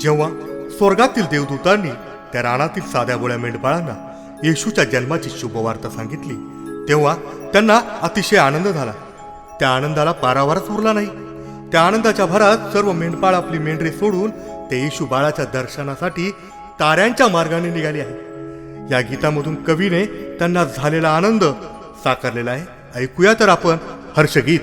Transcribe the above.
जेव्हा स्वर्गातील देवदूतांनी त्या रानातील साध्या बोळ्या मेंढपाळांना येशूच्या जन्माची शुभवार्ता सांगितली तेव्हा त्यांना अतिशय आनंद झाला. त्या आनंदाला पारावारच उरला नाही. त्या आनंदाच्या भरात सर्व मेंढपाळ आपली मेंढरे सोडून ते येशू बाळाच्या दर्शनासाठी ताऱ्यांच्या मार्गाने निघाले आहे या गीतामधून कवीने त्यांना झालेला आनंद साकारलेला आहे. ऐकूया तर आपण हर्षगीत.